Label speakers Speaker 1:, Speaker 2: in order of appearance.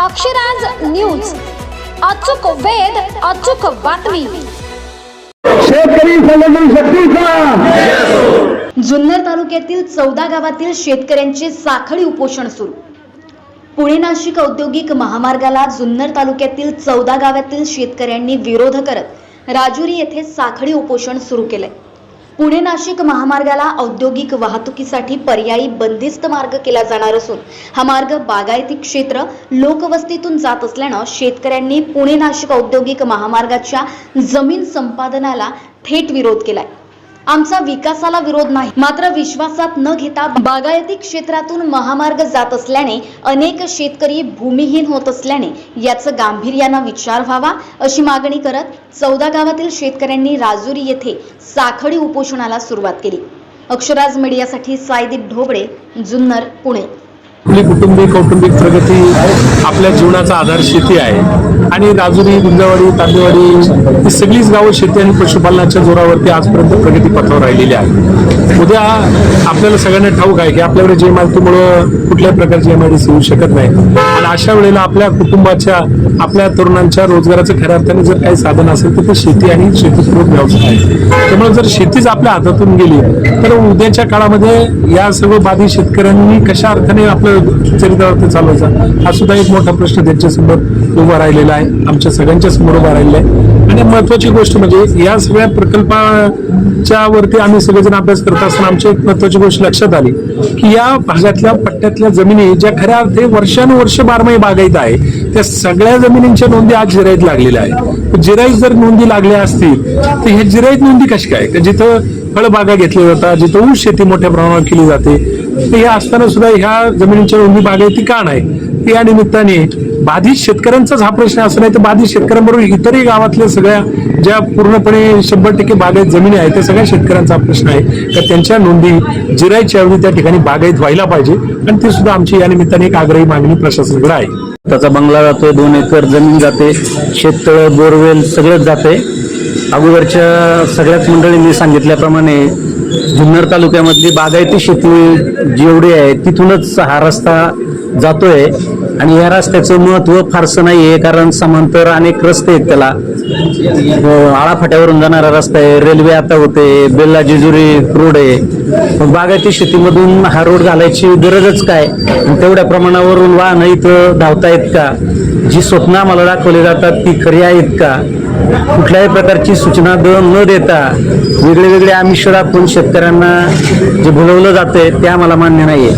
Speaker 1: Akshraj news. अचूक वेध अचूक बातमी.
Speaker 2: शेतकरी संघटन शक्तीचा.
Speaker 3: जुन्नर तालुक्यातील चौदा गावातील शेतकऱ्यांचे साखळी उपोषण सुरू. पुणे नाशिक औद्योगिक महामार्गाला जुन्नर तालुक्यातील चौदा गावातील शेतकऱ्यांनी विरोध करत राजुरी येथे साखळी उपोषण सुरू केलंय. पुणे नाशिक महामार्गाला औद्योगिक वाहतुकीसाठी पर्यायी बंदिस्त मार्ग केला जाणार असून हा मार्ग बागायती क्षेत्र लोकवस्तीतून जात असल्यानं शेतकऱ्यांनी पुणे नाशिक औद्योगिक महामार्गाच्या जमीन संपादनाला थेट विरोध केलाय. आमचा विकासाला विरोध नाही. मात्र विश्वासात न घेता बागायती क्षेत्रातून महामार्ग जात असल्याने अनेक शेतकरी भूमिहीन होत असल्याने याचं गांभीर्यानं विचार व्हावा अशी मागणी करत चौदा गावातील शेतकऱ्यांनी राजुरी येथे साखळी उपोषणाला सुरुवात केली. अक्षराज मीडियासाठी सायदीप ढोबळे जुन्नर पुणे.
Speaker 4: आपली कुटुंबिक कौटुंबिक प्रगती आपल्या जीवनाचा आधार शेती आहे. आणि राजुरी गुंजावाडी तांदेवाडी ही सगळीच गावं शेती आणि पशुपालनाच्या जोरावरती आजपर्यंत प्रगती पथावर राहिलेली आहे उद्या आपल्याला सगळ्यांना ठाऊक आहे की आपल्याकडे जे मालकीमुळं कुठल्याही प्रकारची एम आय डी येऊ शकत नाही. आणि अशा वेळेला आपल्या कुटुंबाच्या आपल्या तरुणांच्या रोजगाराचं खऱ्या अर्थाने जर काही साधन असेल तर ते शेती आणि शेतीपूरक व्यवसाय आहे. त्यामुळे जर शेतीच आपल्या हातातून गेली तर उद्याच्या काळामध्ये या सर्व बाधित शेतकऱ्यांनी कशा अर्थाने आपलं चरित्रार्थ चालवायचा. हा सुद्धा एक मोठा प्रश्न त्यांच्यासमोर उभा राहिलेला आहे. आमच्या सगळ्यांच्या समोर उभा राहिलेला आहे. आणि महत्वाची गोष्ट म्हणजे या सगळ्या प्रकल्पाच्या वरती आम्ही सगळेजण अभ्यास करत असताना आमची एक महत्वाची गोष्ट लक्षात आली की या भागातल्या पट्ट्यातल्या जमिनी ज्या खऱ्या अर्थे वर्षानुवर्ष बारमाही बागायत आहे त्या सगळ्या जमिनींच्या नोंदी आज जिराईत लागलेल्या आहेत. जिराईत जर नोंदी लागल्या असतील तर ह्या जिराईत नोंदी कशी काय? जिथं फळबागा घेतल्या जातात जिथं ऊस शेती मोठ्या प्रमाणावर केली जाते तर हे असताना सुद्धा ह्या जमिनीच्या नोंदी बागायती का नाही? या निमित्ताने बाधित शेतकऱ्यांचाच हा प्रश्न असं नाही तर बाधित शेतकऱ्यांबरोबर इतरही गावातल्या सगळ्या ज्या पूर्णपणे शंभर टक्के बागायत जमिनी आहेत त्या सगळ्या शेतकऱ्यांचा प्रश्न आहे. का त्यांच्या नोंदी जिरायच्या ऐवजी त्या ठिकाणी बागायत व्हायला पाहिजे. आणि ती सुद्धा आमची या निमित्ताने एक आग्रही मागणी प्रशासनाकडे आहे.
Speaker 5: त्याचा बंगला जातोय दोन एकर जमीन जाते शेततळ बोरवेल सगळंच जाते. अगोदरच्या सगळ्याच मंडळींनी सांगितल्याप्रमाणे जुन्नर तालुक्यामधली बागायती शेती जेवढी आहे तिथूनच हा रस्ता जातोय. आणि या रस्त्याचं महत्त्व फारसं नाही आहे कारण समांतर अनेक रस्ते आहेत त्याला. आळाफाट्यावरून जाणारा रस्ता आहे रेल्वे आता होते बेल्ला जेजुरी रोड आहे. मग बागायती शेतीमधून हा रोड घालायची गरजच काय? तेवढ्या प्रमाणावरून वाहन इथं धावतायत का? जी स्वप्न आम्हाला दाखवली जातात ती खरी आहेत का? कुठल्याही प्रकारची सूचना द न देता वेगळे वेगळे आमिष आपण शेतकऱ्यांना जे भुलवलं जातंय ते आम्हाला मान्य नाहीये.